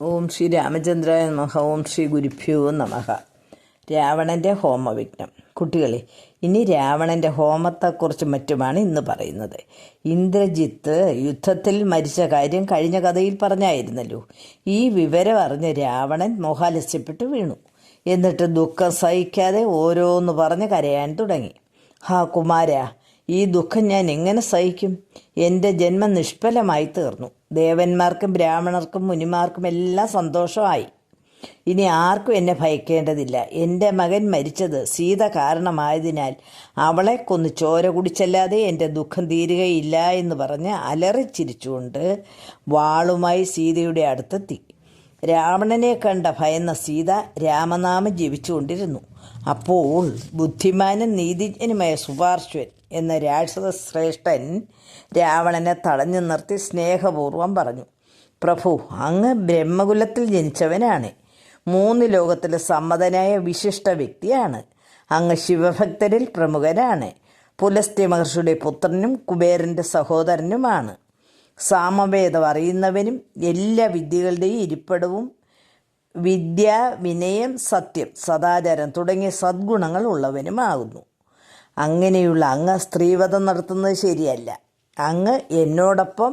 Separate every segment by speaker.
Speaker 1: ഓം ശ്രീ രാമചന്ദ്രായ നമഹ ഓം ശ്രീ ഗുരുഭ്യോ നമഹ രാവണന്റെ ഹോമവിഘ്നം. കുട്ടികളെ ഇനി രാവണന്റെ ഹോമത്തെക്കുറിച്ച് മറ്റുമാണ് ഇന്ന് പറയുന്നത്. ഇന്ദ്രജിത്ത് യുദ്ധത്തിൽ മരിച്ച കാര്യം കഴിഞ്ഞ കഥയിൽ പറഞ്ഞായിരുന്നല്ലോ. ഈ വിവരം അറിഞ്ഞ് രാവണൻ മോഹാലസ്യപ്പെട്ട് വീണു. എന്നിട്ട് ദുഃഖം സഹിക്കാതെ ഓരോന്ന് പറഞ്ഞ് കരയാൻ തുടങ്ങി. ഹാ കുമാര ഈ ദുഃഖം ഞാൻ എങ്ങനെ സഹിക്കും? എന്റെ ജന്മം നിഷ്ഫലമായി തീർന്നു. ദേവന്മാർക്കും ബ്രാഹ്മണർക്കും മുനിമാർക്കും എല്ലാം സന്തോഷമായി. ഇനി ആർക്കും എന്നെ ഭയക്കേണ്ടതില്ല. എന്റെ മകൻ മരിച്ചത് സീത കാരണമായതിനാൽ അവളെ കൊന്ന് ചോര കുടിച്ചല്ലാതെ എന്റെ ദുഃഖം തീരുകയില്ല എന്ന് പറഞ്ഞ് അലറിച്ചിരിച്ചുകൊണ്ട് വാളുമായി സീതയുടെ അടുത്തെത്തി. രാവണനെ കണ്ട ഭയന്ന സീത രാമനാമം ജപിച്ചുകൊണ്ടിരുന്നു. അപ്പോൾ ബുദ്ധിമാനും നീതിജ്ഞനുമായ സുപാർശ്വൻ എന്ന രാക്ഷസ ശ്രേഷ്ഠൻ രാവണനെ തടഞ്ഞു നിർത്തി സ്നേഹപൂർവം പറഞ്ഞു പ്രഭു അങ്ങ് ബ്രഹ്മകുലത്തിൽ ജനിച്ചവനാണ്. മൂന്ന് ലോകത്തിലെ സമ്മതനായ വിശിഷ്ട വ്യക്തിയാണ്. അങ്ങ് ശിവഭക്തരിൽ പ്രമുഖനാണ്. പുലസ്ത്യ മഹർഷിയുടെ പുത്രനും കുബേരന്റെ സഹോദരനുമാണ്. സാമവേദം അറിയുന്നവനും എല്ലാ വിദ്യകളുടെയും ഇരിപ്പിടവും വിദ്യ വിനയം സത്യം സദാചാരം തുടങ്ങിയ സദ്ഗുണങ്ങൾ ഉള്ളവനുമാകുന്നു. അങ്ങനെയുള്ള അങ്ങ് സ്ത്രീവധം നടത്തുന്നത് ശരിയല്ല. അങ്ങ് എന്നോടൊപ്പം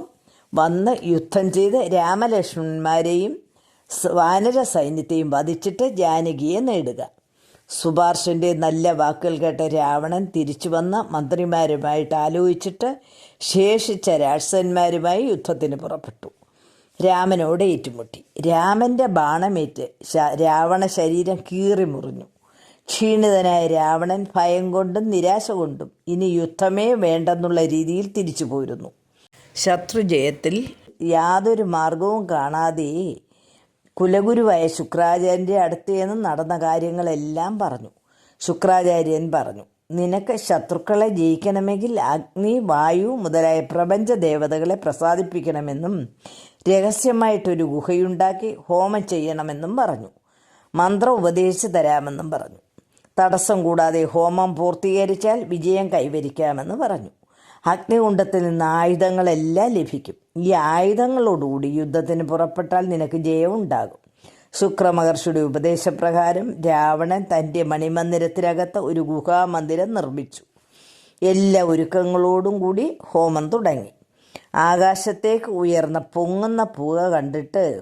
Speaker 1: വന്ന് യുദ്ധം ചെയ്ത് രാമലക്ഷ്മണന്മാരെയും വാനര സൈന്യത്തെയും വധിച്ചിട്ട് ജാനകിയെ നേടുക. സുഭാർഷന്റെ നല്ല വാക്കുകൾ കേട്ട രാവണൻ തിരിച്ചു വന്ന മന്ത്രിമാരുമായിട്ട് ആലോചിച്ചിട്ട് ശേഷിച്ച രാക്ഷസന്മാരുമായി യുദ്ധത്തിന് പുറപ്പെട്ടു. രാമനോട് ഏറ്റുമുട്ടി. രാമന്റെ ബാണമേറ്റ് രാവണ ശരീരം കീറി മുറിഞ്ഞു ക്ഷീണിതനായ രാവണൻ ഭയം കൊണ്ടും നിരാശ കൊണ്ടും ഇനി യുദ്ധമേ വേണ്ടെന്നുള്ള രീതിയിൽ തിരിച്ചു പോയിരുന്നു ശത്രുജയത്തിൽ യാതൊരു മാർഗവും കാണാതെ കുലഗുരുവായ ശുക്രാചാര്യന്റെ അടുത്ത് നിന്ന് നടന്ന കാര്യങ്ങളെല്ലാം പറഞ്ഞു. ശുക്രാചാര്യൻ പറഞ്ഞു നിനക്ക് ശത്രുക്കളെ ജയിക്കണമെങ്കിൽ അഗ്നി വായു മുതലായ പ്രപഞ്ച ദേവതകളെ പ്രസാദിപ്പിക്കണമെന്നും രഹസ്യമായിട്ടൊരു ഗുഹയുണ്ടാക്കി ഹോമം ചെയ്യണമെന്നും പറഞ്ഞു. മന്ത്രം ഉപദേശിച്ചു തരാമെന്നും പറഞ്ഞു. തടസ്സം കൂടാതെ ഹോമം പൂർത്തീകരിച്ചാൽ വിജയം കൈവരിക്കാമെന്ന് പറഞ്ഞു. അഗ്നികുണ്ഡത്തിൽ നിന്ന് ആയുധങ്ങളെല്ലാം ലഭിക്കും. ഈ ആയുധങ്ങളോടുകൂടി യുദ്ധത്തിന് പുറപ്പെട്ടാൽ നിനക്ക് ജയം ഉണ്ടാകും. ശുക്രമഹർഷിയുടെ ഉപദേശപ്രകാരം രാവണൻ തന്റെ മണിമന്ദിരത്തിനകത്ത് ഒരു ഗുഹാമന്ദിരം നിർമ്മിച്ചു. എല്ലാ ഒരുക്കങ്ങളോടും കൂടി ഹോമം തുടങ്ങി. ആകാശത്തേക്ക് ഉയർന്ന പൊങ്ങുന്ന പുക കണ്ടിട്ട്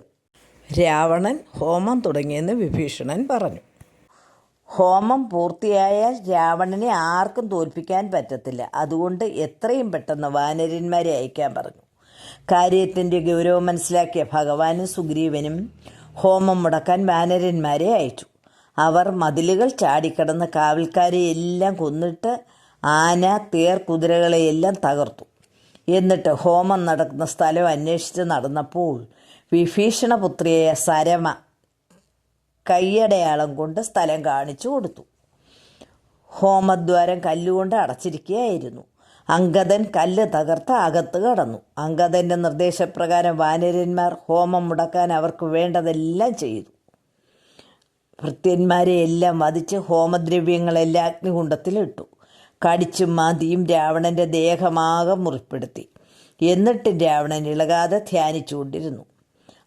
Speaker 1: രാവണൻ ഹോമം തുടങ്ങിയെന്ന് വിഭീഷണൻ പറഞ്ഞു. ഹോമം പൂർത്തിയായാൽ രാവണനെ ആർക്കും തോൽപ്പിക്കാൻ പറ്റത്തില്ല. അതുകൊണ്ട് എത്രയും പെട്ടെന്ന് വാനരന്മാരെ അയക്കാൻ പറഞ്ഞു. കാര്യത്തിന്റെ ഗൗരവം മനസ്സിലാക്കിയ ഭഗവാനും സുഗ്രീവനും ഹോമം മുടക്കാൻ വാനരന്മാരെ അയച്ചു. അവർ മതിലുകൾ ചാടിക്കടന്ന് കാവൽക്കാരെ എല്ലാം കൊന്നിട്ട് ആന തേർ കുതിരകളെയെല്ലാം തകർത്തു. എന്നിട്ട് ഹോമം നടക്കുന്ന സ്ഥലം അന്വേഷിച്ച് നടന്നപ്പോൾ വിഭീഷണപുത്രിയായ സരമ കൈയടയാളം കൊണ്ട് സ്ഥലം കാണിച്ചു കൊടുത്തു. ഹോമദ്വാരം കല്ലുകൊണ്ട് അടച്ചിരിക്കുകയായിരുന്നു. അങ്കദൻ കല്ല് തകർത്ത് അകത്ത് കടന്നു. അങ്കദന്റെ നിർദ്ദേശപ്രകാരം വാനരന്മാർ ഹോമം മുടക്കാൻ അവർക്ക് വേണ്ടതെല്ലാം ചെയ്തു. ഭൃത്യന്മാരെ എല്ലാം വധിച്ച് ഹോമദ്രവ്യങ്ങളെല്ലാം അഗ്നികുണ്ടത്തിലിട്ടു കടിച്ചും മാതിയും രാവണന്റെ ദേഹമാകെ മുറിപ്പെടുത്തി. എന്നിട്ട് രാവണൻ ഇളകാതെ ധ്യാനിച്ചുകൊണ്ടിരുന്നു.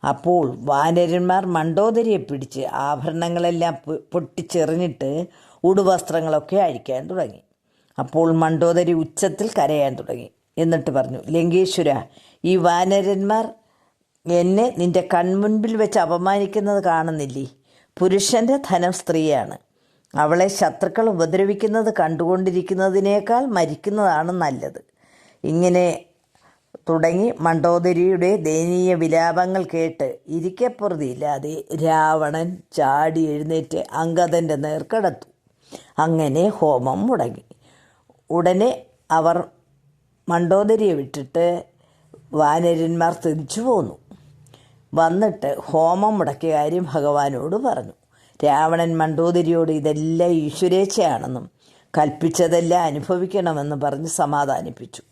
Speaker 1: അപ്പോൾ വാനരന്മാർ മണ്ടോദരിയെ പിടിച്ച് ആഭരണങ്ങളെല്ലാം പൊട്ടിച്ചെറിഞ്ഞിട്ട് ഉടുവസ്ത്രങ്ങളൊക്കെ അഴിക്കാൻ തുടങ്ങി. അപ്പോൾ മണ്ടോദരി ഉച്ചത്തിൽ കരയാൻ തുടങ്ങി. എന്നിട്ട് പറഞ്ഞു ലങ്കേശ്വര ഈ വാനരന്മാർ എന്നെ നിന്റെ കൺമുൻപിൽ വെച്ച് അപമാനിക്കുന്നത് കാണുന്നില്ലേ? പുരുഷന്റെ ധനം സ്ത്രീയാണ്. അവളെ ശത്രുക്കൾ ഉപദ്രവിക്കുന്നത് കണ്ടുകൊണ്ടിരിക്കുന്നതിനേക്കാൾ മരിക്കുന്നതാണ് നല്ലത്. ഇങ്ങനെ തുടങ്ങി മണ്ടോദരിയുടെ ദയനീയ വിലാപങ്ങൾ കേട്ട് ഇരിക്കപ്പുറതിയില്ലാതെ രാവണൻ ചാടി എഴുന്നേറ്റ് അങ്കദന്റെ നേർക്കടത്തു അങ്ങനെ ഹോമം മുടങ്ങി. ഉടനെ അവർ മണ്ടോദരിയെ വിട്ടിട്ട് വാനരന്മാർ തിരിച്ചു പോന്നു. വന്നിട്ട് ഹോമം മുടക്കിയ കാര്യം ഭഗവാനോട് പറഞ്ഞു. രാവണൻ മണ്ടോദരിയോട് ഇതെല്ലാം ഈശ്വരേച്ഛയാണെന്നും കൽപ്പിച്ചതെല്ലാം അനുഭവിക്കണമെന്ന് പറഞ്ഞ് സമാധാനിപ്പിച്ചു.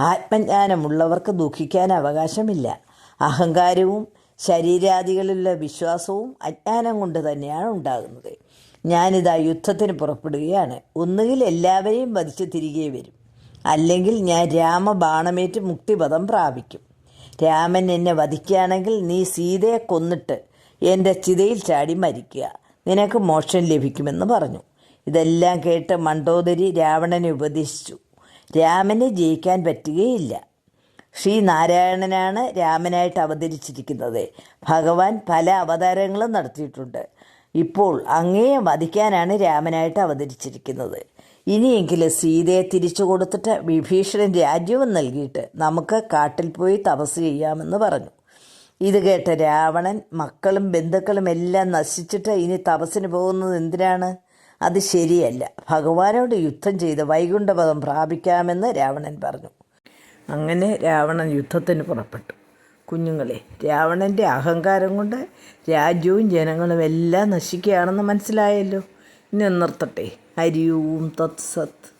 Speaker 1: ആത്മജ്ഞാനമുള്ളവർക്ക് ദുഃഖിക്കാൻ അവകാശമില്ല. അഹങ്കാരവും ശരീരാദികളിലുള്ള വിശ്വാസവും അജ്ഞാനം കൊണ്ട് തന്നെയാണ് ഉണ്ടാകുന്നത്. ഞാനിതാ യുദ്ധത്തിന് പുറപ്പെടുകയാണ്. ഒന്നുകിൽ എല്ലാവരെയും വധിച്ച് തിരികെ വരും. അല്ലെങ്കിൽ ഞാൻ രാമബാണമേറ്റ് മുക്തിപദം പ്രാപിക്കും. രാമൻ എന്നെ വധിക്കുകയാണെങ്കിൽ നീ സീതയെ കൊന്നിട്ട് എന്റെ ചിതയിൽ ചാടി മരിക്കുക. നിനക്ക് മോക്ഷം ലഭിക്കുമെന്ന് പറഞ്ഞു. ഇതെല്ലാം കേട്ട് മണ്ടോദരി രാവണനെ ഉപദേശിച്ചു. രാമനെ ജയിക്കാൻ പറ്റുകയില്ല. ശ്രീനാരായണനാണ് രാമനായിട്ട് അവതരിച്ചിരിക്കുന്നത്. ഭഗവാൻ പല അവതാരങ്ങളും നടത്തിയിട്ടുണ്ട്. ഇപ്പോൾ അങ്ങയെ വധിക്കാനാണ് രാമനായിട്ട് അവതരിച്ചിരിക്കുന്നത്. ഇനിയെങ്കിലും സീതയെ തിരിച്ചു കൊടുത്തിട്ട് വിഭീഷണൻ രാജ്യവും നൽകിയിട്ട് നമുക്ക് കാട്ടിൽ പോയി തപസ് ചെയ്യാമെന്ന് പറഞ്ഞു. ഇത് കേട്ട രാവണൻ മക്കളും ബന്ധുക്കളും എല്ലാം നശിച്ചിട്ട് ഇനി തപസ്സിന് പോകുന്നത് എന്തിനാണ്? അത് ശരിയല്ല. ഭഗവാനോട് യുദ്ധം ചെയ്ത് വൈകുണ്ഠപദം പ്രാപിക്കാമെന്ന് രാവണൻ പറഞ്ഞു. അങ്ങനെ രാവണൻ യുദ്ധത്തിന് പുറപ്പെട്ടു. കുഞ്ഞുങ്ങളെ രാവണന്റെ അഹങ്കാരം കൊണ്ട് രാജ്യവും ജനങ്ങളും എല്ലാം നശിക്കുകയാണെന്ന് മനസ്സിലായല്ലോ. ഇനി നിർത്തട്ടെ. ഹരി ഓം തത്സത്ത്